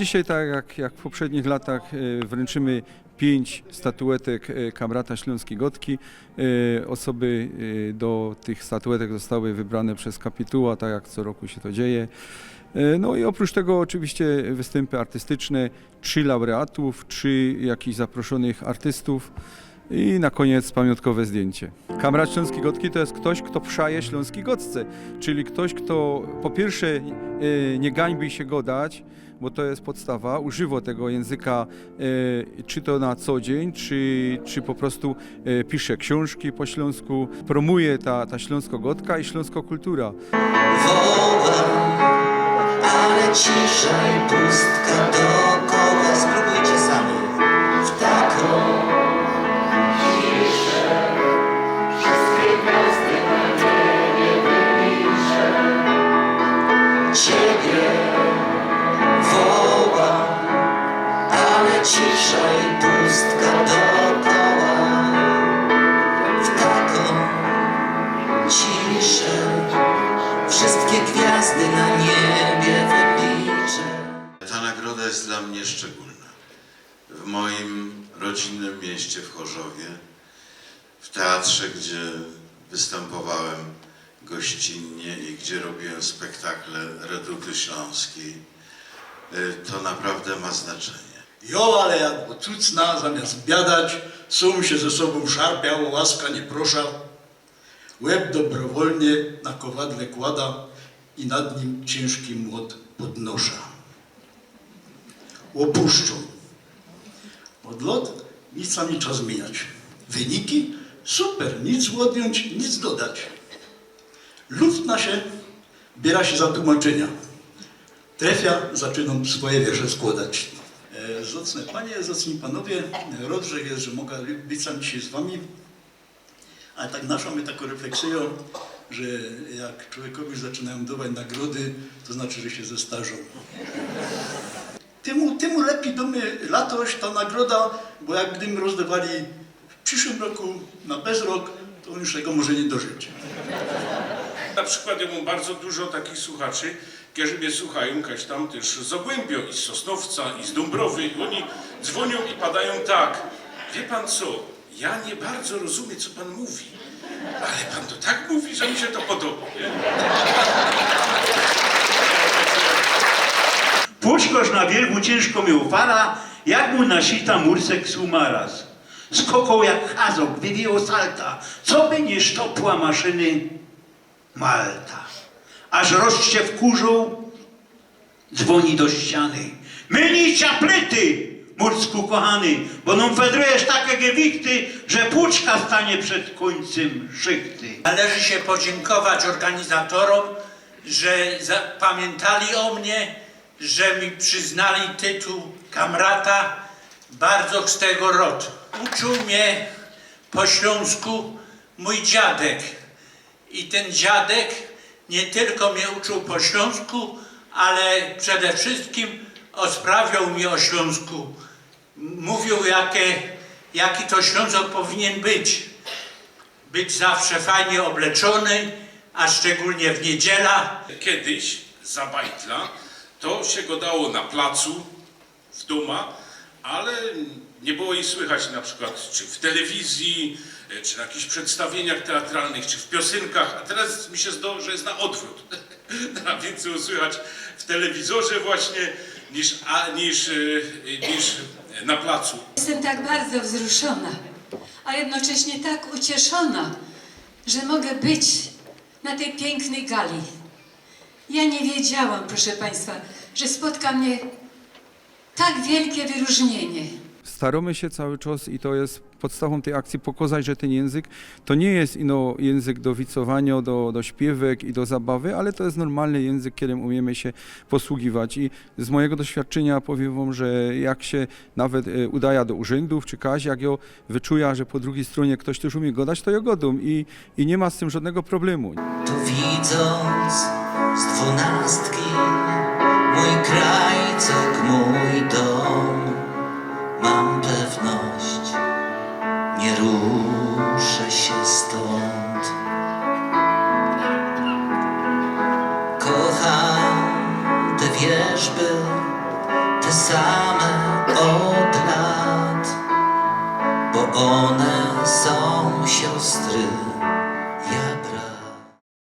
dzisiaj, tak jak, jak w poprzednich latach, e, wręczymy pięć statuetek e, Kamrata Śląskiej Gotki. E, Osoby do tych statuetek zostały wybrane przez kapituła, tak jak co roku się to dzieje. No i oprócz tego oczywiście występy artystyczne, trzy laureatów, trzy jakichś zaproszonych artystów i na koniec pamiątkowe zdjęcie. Kamrat Śląskiej Gotki to jest ktoś, kto przaje Śląskiej Gotce, czyli ktoś, kto po pierwsze e, nie gańbi się godać, bo to jest podstawa, używa tego języka e, czy to na co dzień, czy, czy po prostu e, pisze książki po śląsku, promuje ta, ta śląsko-gotka i śląsko-kultura. wołam, ale cisza i pustka dookoła. Spróbujcie jest dla mnie szczególna. W moim rodzinnym mieście w Chorzowie, w teatrze, gdzie występowałem gościnnie i gdzie robiłem spektakle Reduty Śląskiej, y, to naprawdę ma znaczenie. Jo, ale jak bo cucna, zamiast biadać, sum się ze sobą szarpiał, łaska nie prosza. Łeb dobrowolnie na kowadle kłada i nad nim ciężki młot podnosza. Opuszczą. Odlot nic sami czas zmieniać. Wyniki? Super, nic odjąć, nic dodać. Luft na się biera się za tłumaczenia. Trefia, zaczynam swoje wiersze składać. Zacne panie, zacni panowie, rodże jest, że mogę być sam dzisiaj z wami, ale tak naszą my taką refleksją, że jak człowiekowi zaczynają dawać nagrody, to znaczy, że się zestarzą. Temu, temu lepiej domy latość, ta nagroda, bo jak gdyby rozdawali w przyszłym roku na bezrok, to on już tego może nie dożyć. Na przykład ja mam bardzo dużo takich słuchaczy, którzy mnie słuchają, kaś tam też z Ogłębio, i z Sosnowca, i z Dąbrowy. I oni dzwonią i padają tak. Wie pan co, ja nie bardzo rozumiem, co pan mówi. Ale pan to tak mówi, że mi się to podoba. Nie? Puszkosz na wielgu ciężko mi upala, jak mu nasita mursek sumaraz. Skokał jak chazok, wywijał salta, co by nie sztopła maszyny Malta. Aż rożcie wkurzą, dzwoni do ściany. Myli ciaplety, Mursku kochany, bo nam fedrujesz takie gewikty, że płuczka stanie przed końcem szychty. Należy się podziękować organizatorom, że pamiętali o mnie, że mi przyznali tytuł kamrata bardzo z tego rodu. Uczył mnie po śląsku mój dziadek. I ten dziadek nie tylko mnie uczył po śląsku, ale przede wszystkim osprawiał mi o Śląsku. Mówił, jakie, jaki to Ślązok powinien być być zawsze fajnie obleczony, a szczególnie w niedziela. Kiedyś za bajtla to się go dało na placu, w doma, ale nie było jej słychać na przykład czy w telewizji, e, czy na jakichś przedstawieniach teatralnych, czy w piosenkach, a teraz mi się zdało, że jest na odwrót. Na więcej usłychać w telewizorze właśnie niż, a, niż, e, niż na placu. Jestem tak bardzo wzruszona, a jednocześnie tak ucieszona, że mogę być na tej pięknej gali. Ja nie wiedziałam, proszę Państwa, że spotka mnie tak wielkie wyróżnienie. Staramy się cały czas i to jest podstawą tej akcji pokazać, że ten język to nie jest ino język do wicowania, do, do śpiewek i do zabawy, ale to jest normalny język, którym umiemy się posługiwać. I z mojego doświadczenia powiem wam, że jak się nawet e, udaje do urzędów czy kaś, jak ją wyczuja, że po drugiej stronie ktoś też umie godać, to ja godą i, i nie ma z tym żadnego problemu. Tu widząc z dwunastki mój krajcok, mój dom, mam pewność, nie ruszę się stąd. Kocham te wierzby, te same od lat, bo one są siostry.